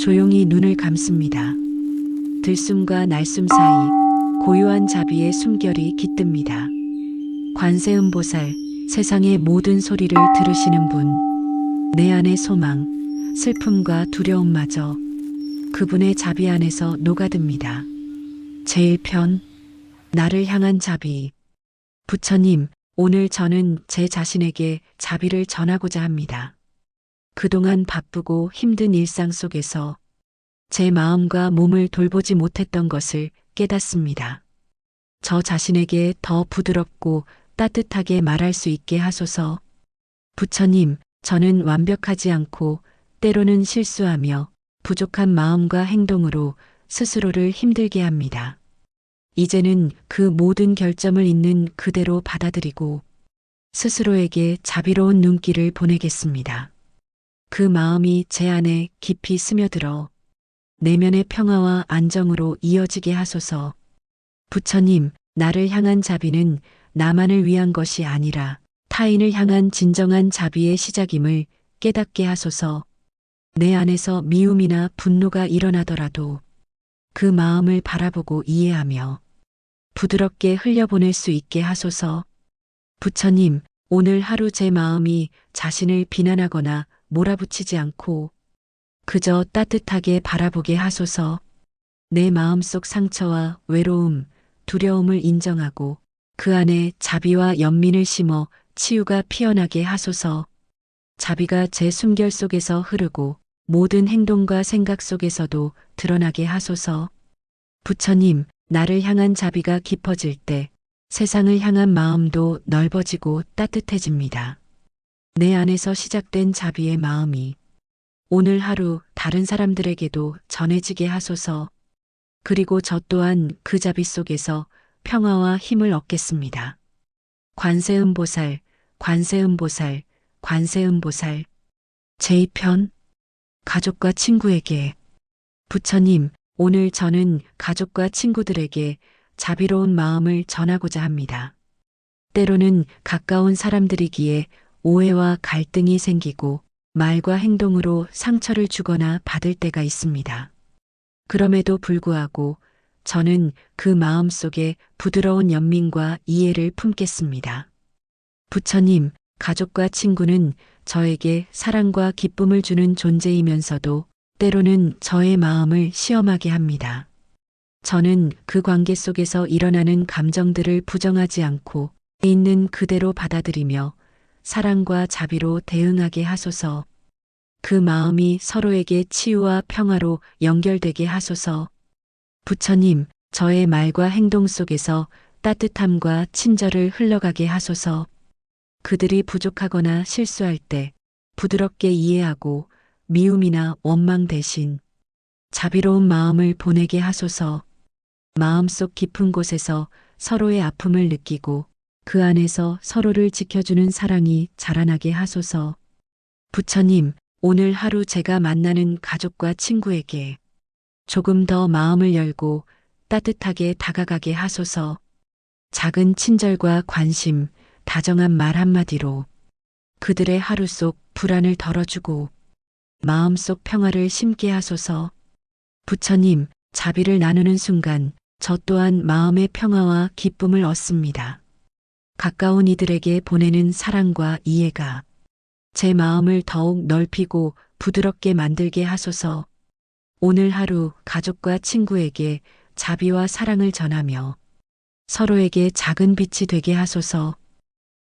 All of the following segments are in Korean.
조용히 눈을 감습니다. 들숨과 날숨 사이 고요한 자비의 숨결이 깃듭니다. 관세음보살, 세상의 모든 소리를 들으시는 분, 내 안의 소망, 슬픔과 두려움마저 그분의 자비 안에서 녹아듭니다. 제1편, 나를 향한 자비. 부처님, 오늘 저는 제 자신에게 자비를 전하고자 합니다. 그동안 바쁘고 힘든 일상 속에서 제 마음과 몸을 돌보지 못했던 것을 깨닫습니다. 저 자신에게 더 부드럽고 따뜻하게 말할 수 있게 하소서. 부처님, 저는 완벽하지 않고 때로는 실수하며 부족한 마음과 행동으로 스스로를 힘들게 합니다. 이제는 그 모든 결점을 있는 그대로 받아들이고 스스로에게 자비로운 눈길을 보내겠습니다. 그 마음이 제 안에 깊이 스며들어 내면의 평화와 안정으로 이어지게 하소서. 부처님, 나를 향한 자비는 나만을 위한 것이 아니라 타인을 향한 진정한 자비의 시작임을 깨닫게 하소서. 내 안에서 미움이나 분노가 일어나더라도 그 마음을 바라보고 이해하며 부드럽게 흘려보낼 수 있게 하소서. 부처님, 오늘 하루 제 마음이 자신을 비난하거나 몰아붙이지 않고 그저 따뜻하게 바라보게 하소서. 내 마음속 상처와 외로움, 두려움을 인정하고 그 안에 자비와 연민을 심어 치유가 피어나게 하소서. 자비가 제 숨결 속에서 흐르고 모든 행동과 생각 속에서도 드러나게 하소서. 부처님, 나를 향한 자비가 깊어질 때 세상을 향한 마음도 넓어지고 따뜻해집니다. 내 안에서 시작된 자비의 마음이 오늘 하루 다른 사람들에게도 전해지게 하소서. 그리고 저 또한 그 자비 속에서 평화와 힘을 얻겠습니다. 관세음보살, 관세음보살, 관세음보살. 제2편 가족과 친구에게 부처님, 오늘 저는 가족과 친구들에게 자비로운 마음을 전하고자 합니다. 때로는 가까운 사람들이기에 오해와 갈등이 생기고 말과 행동으로 상처를 주거나 받을 때가 있습니다. 그럼에도 불구하고 저는 그 마음 속에 부드러운 연민과 이해를 품겠습니다. 부처님, 가족과 친구는 저에게 사랑과 기쁨을 주는 존재이면서도 때로는 저의 마음을 시험하게 합니다. 저는 그 관계 속에서 일어나는 감정들을 부정하지 않고 있는 그대로 받아들이며 사랑과 자비로 대응하게 하소서. 그 마음이 서로에게 치유와 평화로 연결되게 하소서. 부처님, 저의 말과 행동 속에서 따뜻함과 친절을 흘러가게 하소서. 그들이 부족하거나 실수할 때 부드럽게 이해하고 미움이나 원망 대신 자비로운 마음을 보내게 하소서. 마음속 깊은 곳에서 서로의 아픔을 느끼고 그 안에서 서로를 지켜주는 사랑이 자라나게 하소서. 부처님, 오늘 하루 제가 만나는 가족과 친구에게 조금 더 마음을 열고 따뜻하게 다가가게 하소서. 작은 친절과 관심, 다정한 말 한마디로 그들의 하루 속 불안을 덜어주고 마음속 평화를 심게 하소서. 부처님, 자비를 나누는 순간 저 또한 마음의 평화와 기쁨을 얻습니다. 가까운 이들에게 보내는 사랑과 이해가 제 마음을 더욱 넓히고 부드럽게 만들게 하소서. 오늘 하루 가족과 친구에게 자비와 사랑을 전하며 서로에게 작은 빛이 되게 하소서.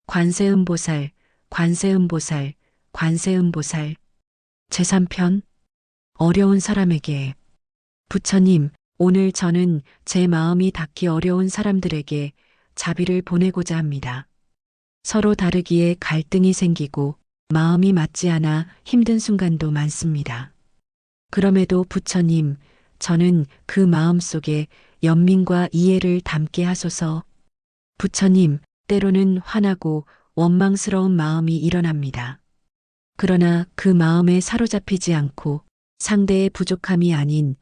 관세음보살, 관세음보살, 관세음보살. 제3편 어려운 사람에게 부처님, 오늘 저는 제 마음이 닿기 어려운 사람들에게 자비를 보내고자 합니다. 서로 다르기에 갈등이 생기고 마음이 맞지 않아 힘든 순간도 많습니다. 그럼에도 부처님, 저는 그 마음 속에 연민과 이해를 담게 하소서. 부처님, 때로는 화나고 원망스러운 마음이 일어납니다. 그러나 그 마음에 사로잡히지 않고 상대의 부족함이 아닌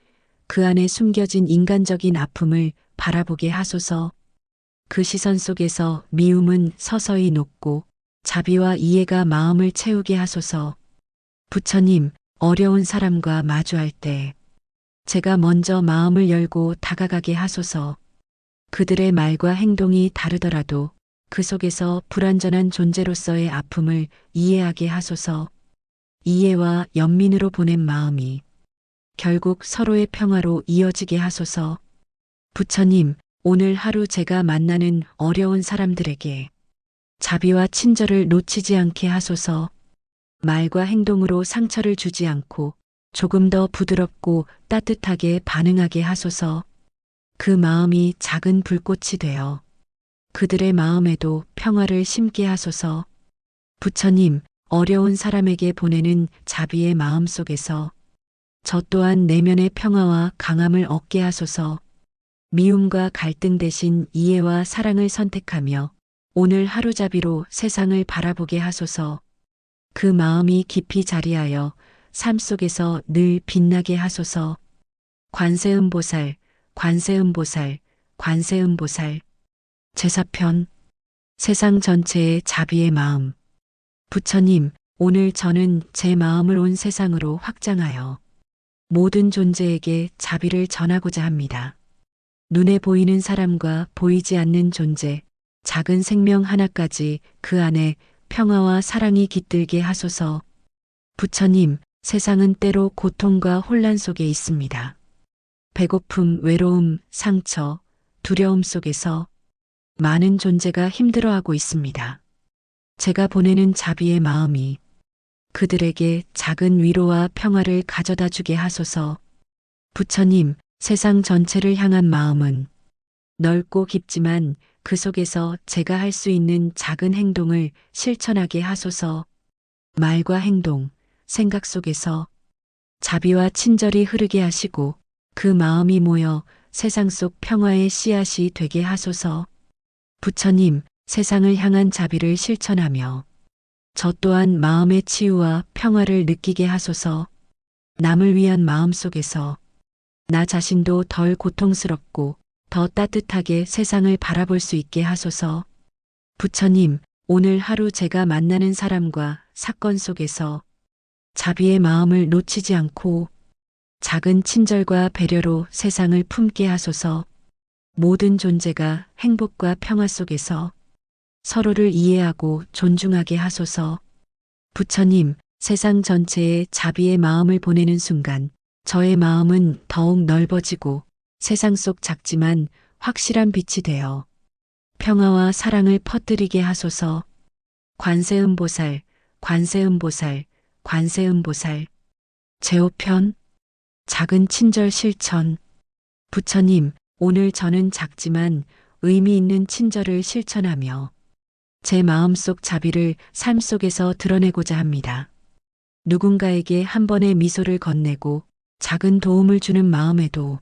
그 안에 숨겨진 인간적인 아픔을 바라보게 하소서. 그 시선 속에서 미움은 서서히 녹고 자비와 이해가 마음을 채우게 하소서. 부처님, 어려운 사람과 마주할 때 제가 먼저 마음을 열고 다가가게 하소서. 그들의 말과 행동이 다르더라도 그 속에서 불완전한 존재로서의 아픔을 이해하게 하소서. 이해와 연민으로 보낸 마음이 결국 서로의 평화로 이어지게 하소서. 부처님, 오늘 하루 제가 만나는 어려운 사람들에게 자비와 친절을 놓치지 않게 하소서. 말과 행동으로 상처를 주지 않고 조금 더 부드럽고 따뜻하게 반응하게 하소서. 그 마음이 작은 불꽃이 되어 그들의 마음에도 평화를 심게 하소서. 부처님, 어려운 사람에게 보내는 자비의 마음 속에서 저 또한 내면의 평화와 강함을 얻게 하소서. 미움과 갈등 대신 이해와 사랑을 선택하며 오늘 하루자비로 세상을 바라보게 하소서. 그 마음이 깊이 자리하여 삶 속에서 늘 빛나게 하소서. 관세음보살, 관세음보살, 관세음보살. 제사편. 세상 전체의 자비의 마음. 부처님, 오늘 저는 제 마음을 온 세상으로 확장하여 모든 존재에게 자비를 전하고자 합니다. 눈에 보이는 사람과 보이지 않는 존재, 작은 생명 하나까지 그 안에 평화와 사랑이 깃들게 하소서. 부처님, 세상은 때로 고통과 혼란 속에 있습니다. 배고픔, 외로움, 상처, 두려움 속에서 많은 존재가 힘들어하고 있습니다. 제가 보내는 자비의 마음이 그들에게 작은 위로와 평화를 가져다 주게 하소서. 부처님, 세상 전체를 향한 마음은 넓고 깊지만 그 속에서 제가 할 수 있는 작은 행동을 실천하게 하소서. 말과 행동, 생각 속에서 자비와 친절이 흐르게 하시고 그 마음이 모여 세상 속 평화의 씨앗이 되게 하소서. 부처님, 세상을 향한 자비를 실천하며 저 또한 마음의 치유와 평화를 느끼게 하소서. 남을 위한 마음 속에서 나 자신도 덜 고통스럽고 더 따뜻하게 세상을 바라볼 수 있게 하소서. 부처님, 오늘 하루 제가 만나는 사람과 사건 속에서 자비의 마음을 놓치지 않고 작은 친절과 배려로 세상을 품게 하소서. 모든 존재가 행복과 평화 속에서 서로를 이해하고 존중하게 하소서. 부처님, 세상 전체에 자비의 마음을 보내는 순간 저의 마음은 더욱 넓어지고 세상 속 작지만 확실한 빛이 되어 평화와 사랑을 퍼뜨리게 하소서. 관세음보살, 관세음보살, 관세음보살. 제5편 작은 친절 실천 부처님, 오늘 저는 작지만 의미 있는 친절을 실천하며 제 마음속 자비를 삶 속에서 드러내고자 합니다. 누군가에게 한 번의 미소를 건네고 작은 도움을 주는 마음에도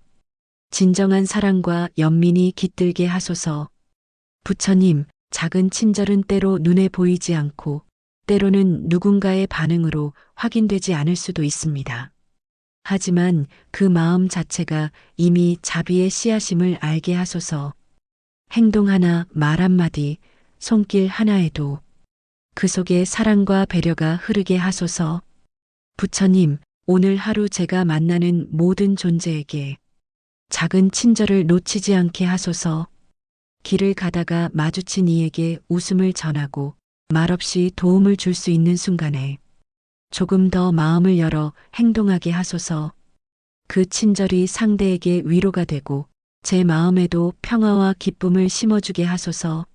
진정한 사랑과 연민이 깃들게 하소서. 부처님, 작은 친절은 때로 눈에 보이지 않고 때로는 누군가의 반응으로 확인되지 않을 수도 있습니다. 하지만 그 마음 자체가 이미 자비의 씨앗임을 알게 하소서. 행동 하나, 말 한마디, 손길 하나에도 그 속에 사랑과 배려가 흐르게 하소서. 부처님, 오늘 하루 제가 만나는 모든 존재에게 작은 친절을 놓치지 않게 하소서. 길을 가다가 마주친 이에게 웃음을 전하고 말없이 도움을 줄 수 있는 순간에 조금 더 마음을 열어 행동하게 하소서. 그 친절이 상대에게 위로가 되고 제 마음에도 평화와 기쁨을 심어주게 하소서.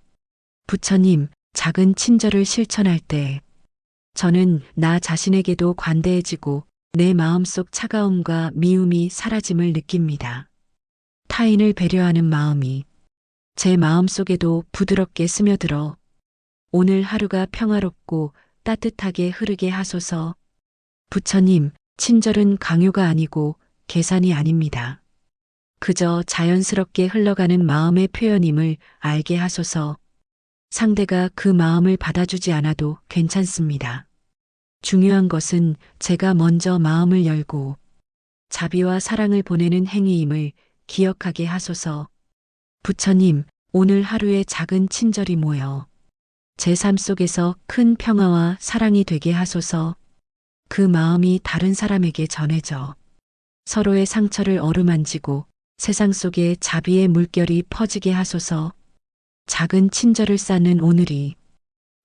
부처님, 작은 친절을 실천할 때 저는 나 자신에게도 관대해지고 내 마음속 차가움과 미움이 사라짐을 느낍니다. 타인을 배려하는 마음이 제 마음속에도 부드럽게 스며들어 오늘 하루가 평화롭고 따뜻하게 흐르게 하소서. 부처님, 친절은 강요가 아니고 계산이 아닙니다. 그저 자연스럽게 흘러가는 마음의 표현임을 알게 하소서. 상대가 그 마음을 받아주지 않아도 괜찮습니다. 중요한 것은 제가 먼저 마음을 열고 자비와 사랑을 보내는 행위임을 기억하게 하소서. 부처님, 오늘 하루의 작은 친절이 모여 제 삶 속에서 큰 평화와 사랑이 되게 하소서. 그 마음이 다른 사람에게 전해져 서로의 상처를 어루만지고 세상 속에 자비의 물결이 퍼지게 하소서 작은 친절을 쌓는 오늘이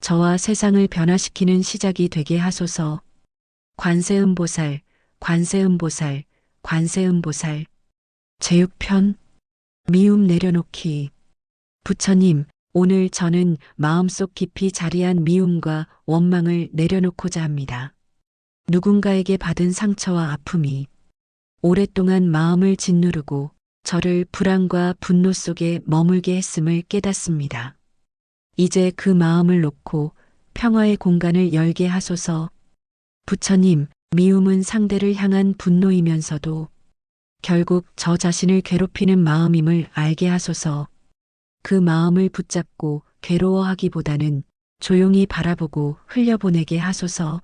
저와 세상을 변화시키는 시작이 되게 하소서 관세음보살, 관세음보살, 관세음보살 제6편 미움 내려놓기 부처님, 오늘 저는 마음속 깊이 자리한 미움과 원망을 내려놓고자 합니다. 누군가에게 받은 상처와 아픔이 오랫동안 마음을 짓누르고 저를 불안과 분노 속에 머물게 했음을 깨닫습니다. 이제 그 마음을 놓고 평화의 공간을 열게 하소서. 부처님, 미움은 상대를 향한 분노이면서도 결국 저 자신을 괴롭히는 마음임을 알게 하소서. 그 마음을 붙잡고 괴로워하기보다는 조용히 바라보고 흘려보내게 하소서.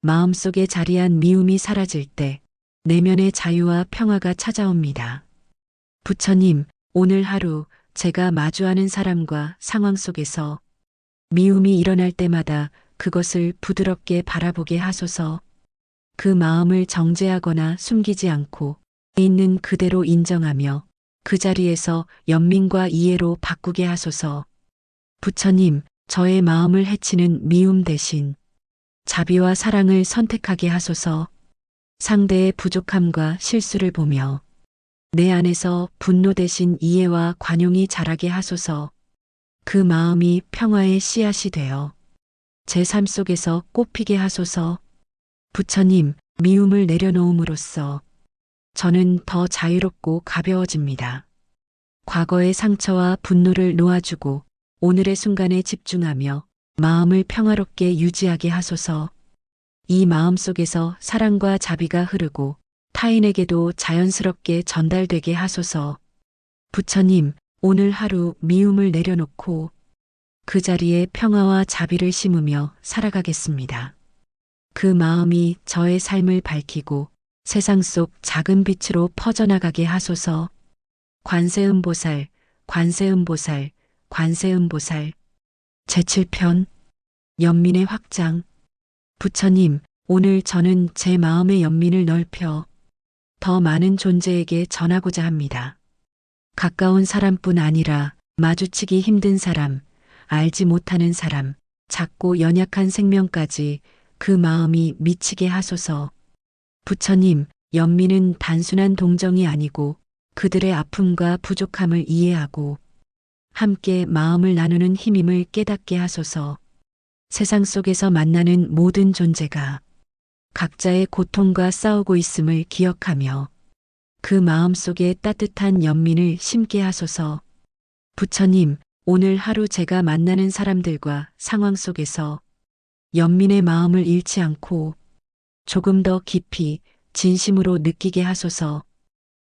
마음속에 자리한 미움이 사라질 때 내면의 자유와 평화가 찾아옵니다. 부처님, 오늘 하루 제가 마주하는 사람과 상황 속에서 미움이 일어날 때마다 그것을 부드럽게 바라보게 하소서. 그 마음을 정죄하거나 숨기지 않고 있는 그대로 인정하며 그 자리에서 연민과 이해로 바꾸게 하소서. 부처님, 저의 마음을 해치는 미움 대신 자비와 사랑을 선택하게 하소서. 상대의 부족함과 실수를 보며 내 안에서 분노 대신 이해와 관용이 자라게 하소서. 그 마음이 평화의 씨앗이 되어 제 삶 속에서 꽃피게 하소서. 부처님, 미움을 내려놓음으로써 저는 더 자유롭고 가벼워집니다. 과거의 상처와 분노를 놓아주고 오늘의 순간에 집중하며 마음을 평화롭게 유지하게 하소서. 이 마음 속에서 사랑과 자비가 흐르고 타인에게도 자연스럽게 전달되게 하소서. 부처님, 오늘 하루 미움을 내려놓고 그 자리에 평화와 자비를 심으며 살아가겠습니다. 그 마음이 저의 삶을 밝히고 세상 속 작은 빛으로 퍼져나가게 하소서. 관세음보살, 관세음보살, 관세음보살. 제7편 연민의 확장 부처님, 오늘 저는 제 마음의 연민을 넓혀 더 많은 존재에게 전하고자 합니다. 가까운 사람뿐 아니라 마주치기 힘든 사람, 알지 못하는 사람, 작고 연약한 생명까지 그 마음이 미치게 하소서. 부처님, 연민은 단순한 동정이 아니고 그들의 아픔과 부족함을 이해하고 함께 마음을 나누는 힘임을 깨닫게 하소서. 세상 속에서 만나는 모든 존재가 각자의 고통과 싸우고 있음을 기억하며 그 마음 속에 따뜻한 연민을 심게 하소서. 부처님, 오늘 하루 제가 만나는 사람들과 상황 속에서 연민의 마음을 잃지 않고 조금 더 깊이 진심으로 느끼게 하소서.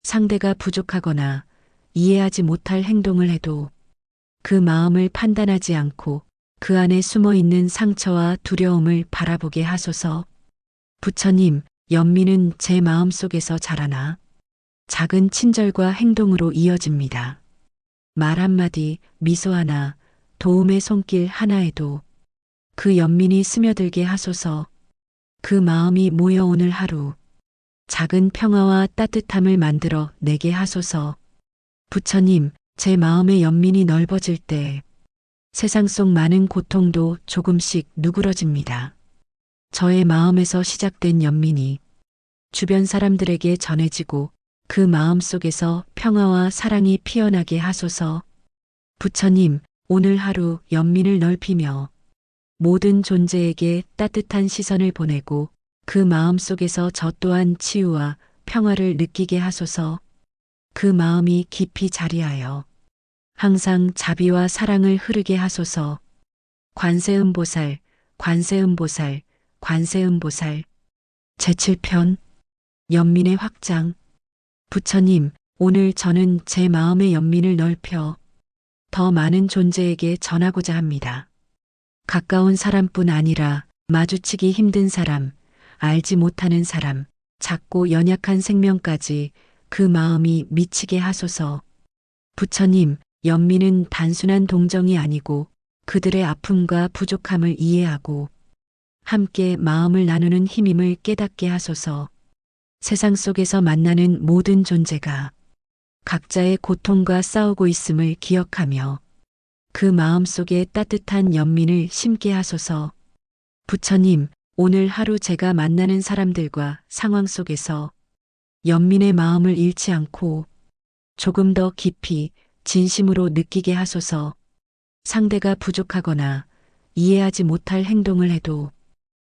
상대가 부족하거나 이해하지 못할 행동을 해도 그 마음을 판단하지 않고 그 안에 숨어 있는 상처와 두려움을 바라보게 하소서. 부처님, 연민은 제 마음 속에서 자라나 작은 친절과 행동으로 이어집니다. 말 한마디, 미소 하나, 도움의 손길 하나에도 그 연민이 스며들게 하소서. 그 마음이 모여 오늘 하루 작은 평화와 따뜻함을 만들어 내게 하소서. 부처님, 제 마음의 연민이 넓어질 때 세상 속 많은 고통도 조금씩 누그러집니다. 저의 마음에서 시작된 연민이 주변 사람들에게 전해지고 그 마음 속에서 평화와 사랑이 피어나게 하소서. 부처님, 오늘 하루 연민을 넓히며 모든 존재에게 따뜻한 시선을 보내고 그 마음 속에서 저 또한 치유와 평화를 느끼게 하소서. 그 마음이 깊이 자리하여 항상 자비와 사랑을 흐르게 하소서. 관세음보살, 관세음보살, 관세음보살. 제7편 연민의 확장 부처님, 오늘 저는 제 마음의 연민을 넓혀 더 많은 존재에게 전하고자 합니다. 가까운 사람뿐 아니라 마주치기 힘든 사람, 알지 못하는 사람, 작고 연약한 생명까지 그 마음이 미치게 하소서. 부처님, 연민은 단순한 동정이 아니고 그들의 아픔과 부족함을 이해하고 함께 마음을 나누는 힘임을 깨닫게 하소서. 세상 속에서 만나는 모든 존재가 각자의 고통과 싸우고 있음을 기억하며 그 마음 속에 따뜻한 연민을 심게 하소서. 부처님, 오늘 하루 제가 만나는 사람들과 상황 속에서 연민의 마음을 잃지 않고 조금 더 깊이 진심으로 느끼게 하소서. 상대가 부족하거나 이해하지 못할 행동을 해도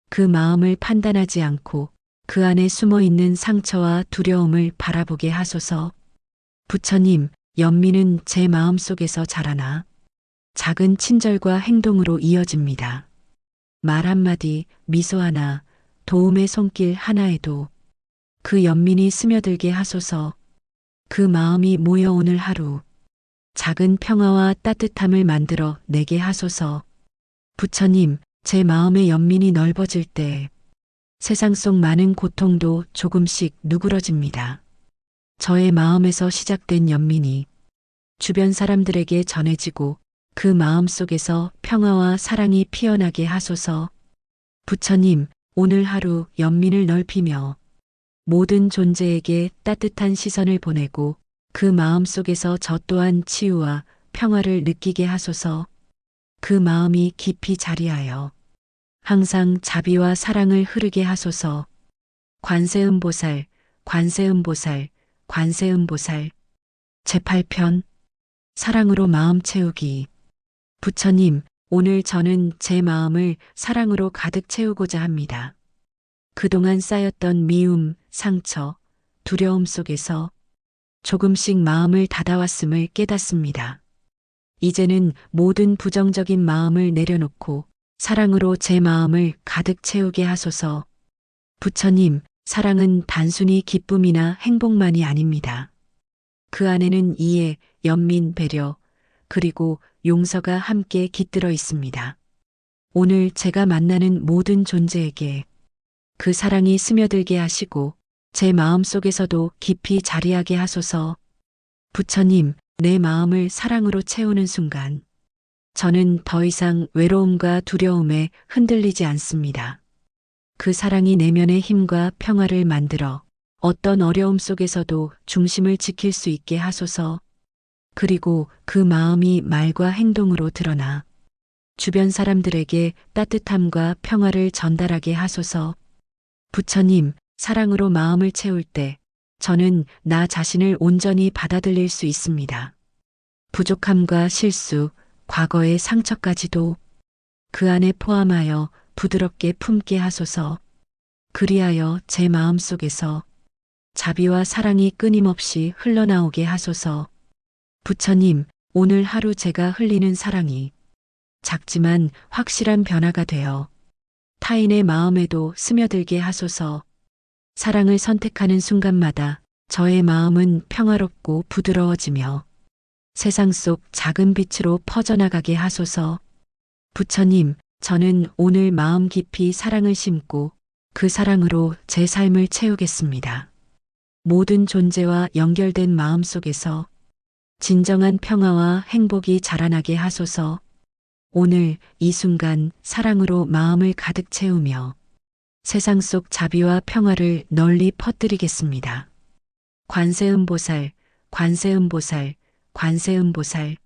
그 마음을 판단하지 않고 그 안에 숨어 있는 상처와 두려움을 바라보게 하소서. 부처님, 연민은 제 마음 속에서 자라나 작은 친절과 행동으로 이어집니다. 말 한마디, 미소 하나, 도움의 손길 하나에도 그 연민이 스며들게 하소서. 그 마음이 모여 오늘 하루 작은 평화와 따뜻함을 만들어 내게 하소서. 부처님, 제 마음의 연민이 넓어질 때 세상 속 많은 고통도 조금씩 누그러집니다. 저의 마음에서 시작된 연민이 주변 사람들에게 전해지고 그 마음 속에서 평화와 사랑이 피어나게 하소서. 부처님, 오늘 하루 연민을 넓히며 모든 존재에게 따뜻한 시선을 보내고 그 마음 속에서 저 또한 치유와 평화를 느끼게 하소서. 그 마음이 깊이 자리하여 항상 자비와 사랑을 흐르게 하소서. 관세음보살, 관세음보살, 관세음보살. 제8편 사랑으로 마음 채우기. 부처님, 오늘 저는 제 마음을 사랑으로 가득 채우고자 합니다. 그동안 쌓였던 미움, 상처, 두려움 속에서 조금씩 마음을 닫아왔음을 깨닫습니다. 이제는 모든 부정적인 마음을 내려놓고 사랑으로 제 마음을 가득 채우게 하소서. 부처님, 사랑은 단순히 기쁨이나 행복만이 아닙니다. 그 안에는 이해, 연민, 배려, 그리고 용서가 함께 깃들어 있습니다. 오늘 제가 만나는 모든 존재에게 그 사랑이 스며들게 하시고 제 마음 속에서도 깊이 자리하게 하소서. 부처님, 내 마음을 사랑으로 채우는 순간 저는 더 이상 외로움과 두려움에 흔들리지 않습니다. 그 사랑이 내면의 힘과 평화를 만들어 어떤 어려움 속에서도 중심을 지킬 수 있게 하소서. 그리고 그 마음이 말과 행동으로 드러나 주변 사람들에게 따뜻함과 평화를 전달하게 하소서. 부처님, 사랑으로 마음을 채울 때 저는 나 자신을 온전히 받아들일 수 있습니다. 부족함과 실수, 과거의 상처까지도 그 안에 포함하여 부드럽게 품게 하소서. 그리하여 제 마음 속에서 자비와 사랑이 끊임없이 흘러나오게 하소서. 부처님, 오늘 하루 제가 흘리는 사랑이 작지만 확실한 변화가 되어 타인의 마음에도 스며들게 하소서. 사랑을 선택하는 순간마다 저의 마음은 평화롭고 부드러워지며 세상 속 작은 빛으로 퍼져나가게 하소서. 부처님, 저는 오늘 마음 깊이 사랑을 심고 그 사랑으로 제 삶을 채우겠습니다. 모든 존재와 연결된 마음 속에서 진정한 평화와 행복이 자라나게 하소서. 오늘 이 순간 사랑으로 마음을 가득 채우며 세상 속 자비와 평화를 널리 퍼뜨리겠습니다. 관세음보살, 관세음보살, 관세음보살,